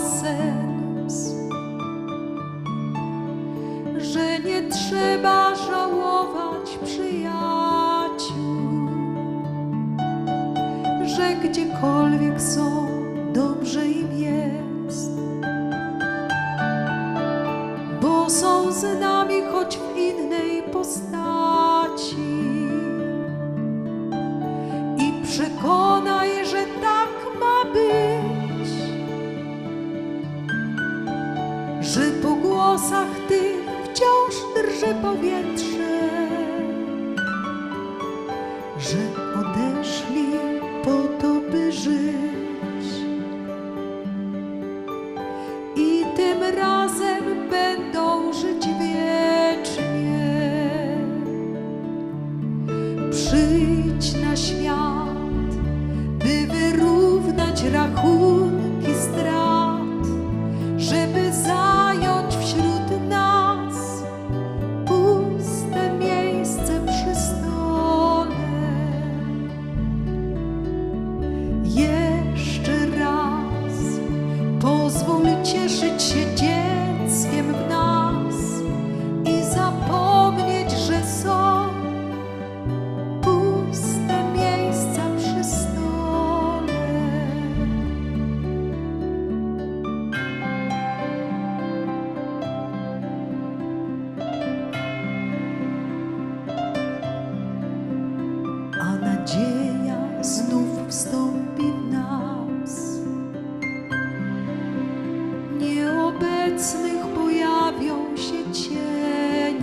sens, że nie trzeba żałować przyjaciół, że gdziekolwiek są, dobrze im jest, bo są z nami choć w innej postaci że odeszli po to, by żyć i tym razem będą żyć wiecznie. Przyjdź na świat, by wyrównać rachunki 我愿牵着你的手。Nieobecnych pojawią się cienie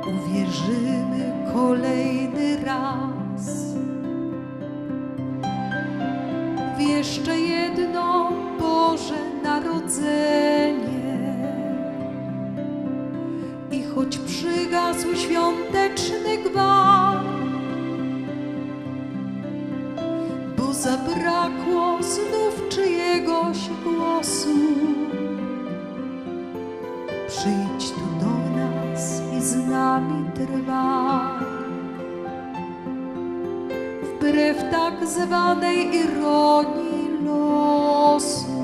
uwierzymy kolejny raz w jeszcze jedno Boże Narodzenie. I choć przygasł świąteczny gwar, bo zabrakło znów czyjegoś głosu. Nami trwaj. Wbrew tak zwanej ironii losu.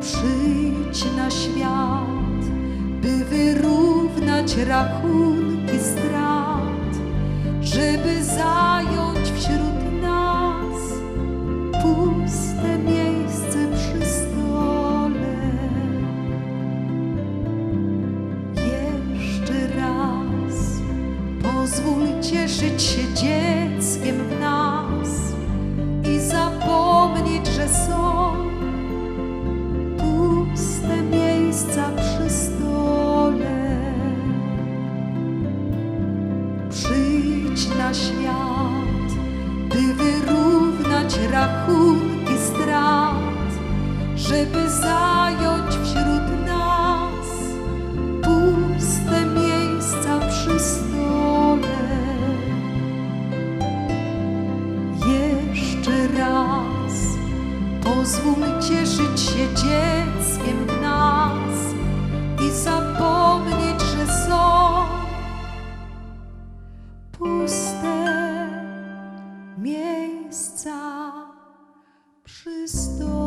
Przyjdź na świat, by wyrównać rachunki strat, żeby zająć że są puste miejsca przy stole. Przyjdź na świat, by wyrównać rachunki strat, żeby zająć miejsca przy.